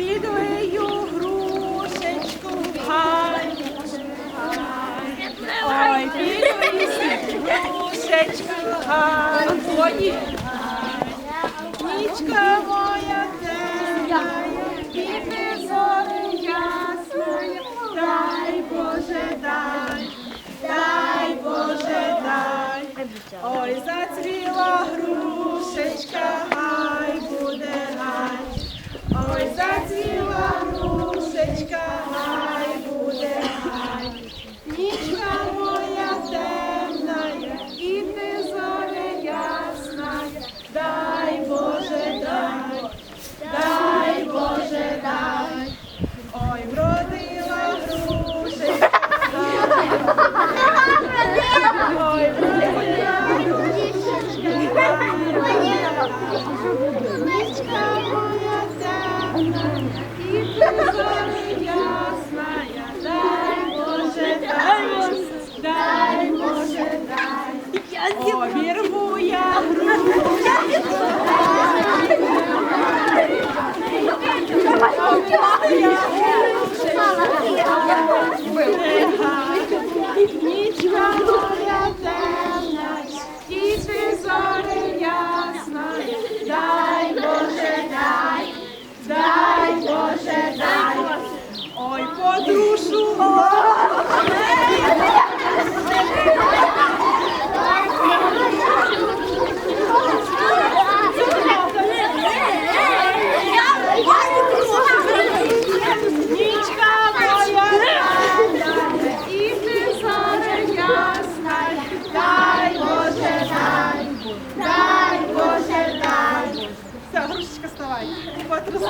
підлею грушечку гай. Ой, підлею грушечку гай. Твої Нічка моя темна, піде зори ясною, дай Боже, дай, дай Боже, дай. Ой, зацвіла гру. Дай Боже, дай Боже, дай. Ay, kapatırız.